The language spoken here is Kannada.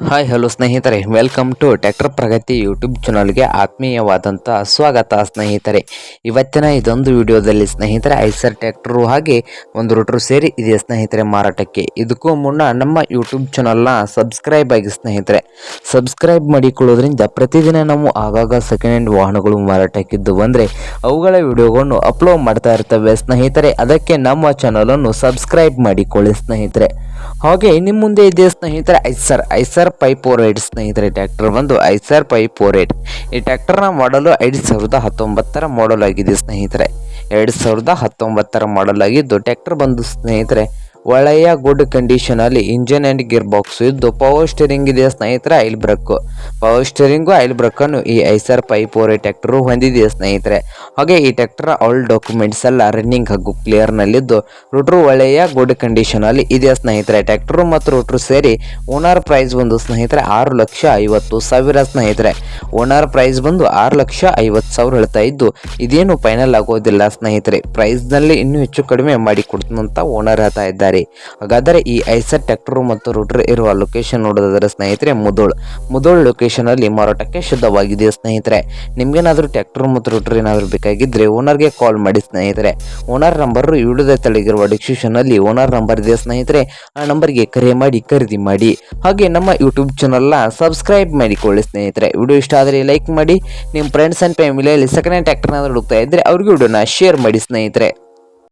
ಹಾಯ್ ಹಲೋ ಸ್ನೇಹಿತರೆ. Welcome to tractor Pragati YouTube ಚಾನಲ್ಗೆ ಆತ್ಮೀಯವಾದಂಥ ಸ್ವಾಗತ ಸ್ನೇಹಿತರೆ. ಇವತ್ತಿನ ಇದೊಂದು ವಿಡಿಯೋದಲ್ಲಿ ಸ್ನೇಹಿತರೆ ಐಸರ್ ಟ್ಯಾಕ್ಟ್ರು ಹಾಗೆ ಒಂದು ರೋಟ್ರು ಸೇರಿ ಇದೆ ಸ್ನೇಹಿತರೆ ಮಾರಾಟಕ್ಕೆ? ಇದಕ್ಕೂ ಮುನ್ನ ನಮ್ಮ ಯೂಟ್ಯೂಬ್ ಚಾನಲ್ನ ಸಬ್ಸ್ಕ್ರೈಬ್ ಆಗಿ ಸ್ನೇಹಿತರೆ. ಸಬ್ಸ್ಕ್ರೈಬ್ ಮಾಡಿಕೊಳ್ಳೋದ್ರಿಂದ ಪ್ರತಿದಿನ ನಾವು ಆಗಾಗ ಸೆಕೆಂಡ್ ಹ್ಯಾಂಡ್ ವಾಹನಗಳು ಮಾರಾಟಕ್ಕಿದ್ದು ಬಂದರೆ ಅವುಗಳ ವಿಡಿಯೋಗಳನ್ನು ಅಪ್ಲೋಡ್ ಮಾಡ್ತಾ ಇರ್ತವೆ ಸ್ನೇಹಿತರೆ. ಅದಕ್ಕೆ ನಮ್ಮ ಚಾನಲನ್ನು ಸಬ್ಸ್ಕ್ರೈಬ್ ಮಾಡಿಕೊಳ್ಳಿ ಸ್ನೇಹಿತರೆ. ಹಾಗೆ ನಿಮ್ಮ ಮುಂದೆ ಇದೆ ಸ್ನೇಹಿತರೆ Eicher Eicher five four eight ಸ್ನೇಹಿತರೆ, ಟ್ರ್ಯಾಕ್ಟರ್ ಬಂದು ಐಸರ್ ಪೈ ಫೋರ್ ಏಟ್. ಈ ಟ್ಯಾಕ್ಟರ್ನ ಮಾಡಲು ಐದು ಸಾವಿರದ ಹತ್ತೊಂಬತ್ತರ ಮಾಡಲ್ ಆಗಿದೆ ಸ್ನೇಹಿತರೆ. ಎರಡು ಸಾವಿರದ ಹತ್ತೊಂಬತ್ತರ ಮಾಡಲ್ ಆಗಿದ್ದು ಟ್ಯಾಕ್ಟರ್ ಬಂದು ಸ್ನೇಹಿತರೆ ಒಳ್ಳೆಯ ಗುಡ್ ಕಂಡೀಷನ್ ಅಲ್ಲಿ ಇಂಜಿನ್ ಅಂಡ್ ಗಿರ್ ಬಾಕ್ಸ್ ಇದ್ದು ಪವರ್ ಸ್ಟೇರಿಂಗ್ ಇದೆ ಸ್ನೇಹಿತರೆ? Oil brake power steering oil ಬ್ರಕ್ಕನ್ನು ಈ ಐಸರ್ ಪೈ ಓರೆ ಟ್ರ್ಯಾಕ್ಟರ್ ಹೊಂದಿದೆ ಸ್ನೇಹಿತರೆ? ಹಾಗೆ ಈ ಟ್ರ್ಯಾಕ್ಟರ್ ಆಲ್ ಡಾಕ್ಯುಮೆಂಟ್ಸ್ ಎಲ್ಲ ರನ್ನಿಂಗ್ ಹಾಗೂ ಕ್ಲಿಯರ್ ನಲ್ಲಿದ್ದು ರೂಟ್ರು ಒಳ್ಳೆಯ ಗುಡ್ ಕಂಡೀಷನ್ ಅಲ್ಲಿ ಇದೆ ಸ್ನೇಹಿತರೆ? ಟ್ರ್ಯಾಕ್ಟರ್ ಮತ್ತು ರೂಟ್ರು ಸೇರಿ ಓನರ್ ಪ್ರೈಸ್ ಬಂದು ಸ್ನೇಹಿತರೆ ಆರು ಲಕ್ಷ ಐವತ್ತು ಸಾವಿರ ಸ್ನೇಹಿತರೆ. ಓನರ್ ಪ್ರೈಸ್ ಬಂದು ಆರು ಲಕ್ಷ ಐವತ್ತು ಸಾವಿರ ಹೇಳ್ತಾ ಇದ್ದು ಇದೇನು ಫೈನಲ್ ಆಗೋದಿಲ್ಲ ಸ್ನೇಹಿತರೆ. ಪ್ರೈಸ್ನಲ್ಲಿ ಇನ್ನೂ ಹೆಚ್ಚು ಕಡಿಮೆ ಮಾಡಿ ಕೊಡ್ತಂತ ಓನರ್ ಹೇಳ್ತಾ ಇದ್ದಾರೆ. ಹಾಗಾದರೆ ಈ ಐಸರ್ ಟ್ರ್ಯಾಕ್ಟರ್ ಮತ್ತು ರೂಟರ್ ಇರುವ ಲೊಕೇಶನ್ ನೋಡೋದಾದ್ರೆ ಸ್ನೇಹಿತರೆ ಮುದೋಳ್. ಮುದೋಳ್ ಲೊಕೇಶನ್ ಅಲ್ಲಿ ಮಾರಾಟಕ್ಕೆ ಶುದ್ಧವಾಗಿದೆ ಸ್ನೇಹಿತರೆ? ನಿಮ್ಗೇನಾದ್ರೂ ಟ್ರ್ಯಾಕ್ಟರ್ ಮತ್ತು ರೂಟರ್ ಏನಾದರೂ ಬೇಕಾಗಿದ್ರೆ ಓನರ್ಗೆ ಕಾಲ್ ಮಾಡಿ ಸ್ನೇಹಿತರೆ. ಓನರ್ ನಂಬರ್ ವಿಡಿಯೋದ ತಳಗಿರುವ ಡಿಸ್ಕ್ರಿಪ್ಷನ್ ಅಲ್ಲಿ ಓನರ್ ನಂಬರ್ ಇದೆ ಸ್ನೇಹಿತರೆ. ಆ ನಂಬರ್ಗೆ ಕರೆ ಮಾಡಿ, ಖರೀದಿ ಮಾಡಿ. ಹಾಗೆ ನಮ್ಮ ಯೂಟ್ಯೂಬ್ ಚಾನಲ್ನ ಸಬ್ಸ್ಕ್ರೈಬ್ ಮಾಡಿಕೊಳ್ಳಿ ಸ್ನೇಹಿತರೆ. ವಿಡಿಯೋ ಇಷ್ಟ ಆದರೆ ಲೈಕ್ ಮಾಡಿ. ನಿಮ್ಮ ಫ್ರೆಂಡ್ಸ್ ಆ್ಯಂಡ್ ಫ್ಯಾಮಿಲಿಯಲ್ಲಿ ಸೆಕೆಂಡ್ ಹ್ಯಾಂಡ್ ಟ್ರ್ಯಾಕ್ಟರ್ನ ಹುಡುಕ್ತಾ ಇದ್ದರೆ ಅವ್ರಿಗೆ ವಿಡಿಯೋನ ಶೇರ್ ಮಾಡಿ ಸ್ನೇಹಿತರೆ.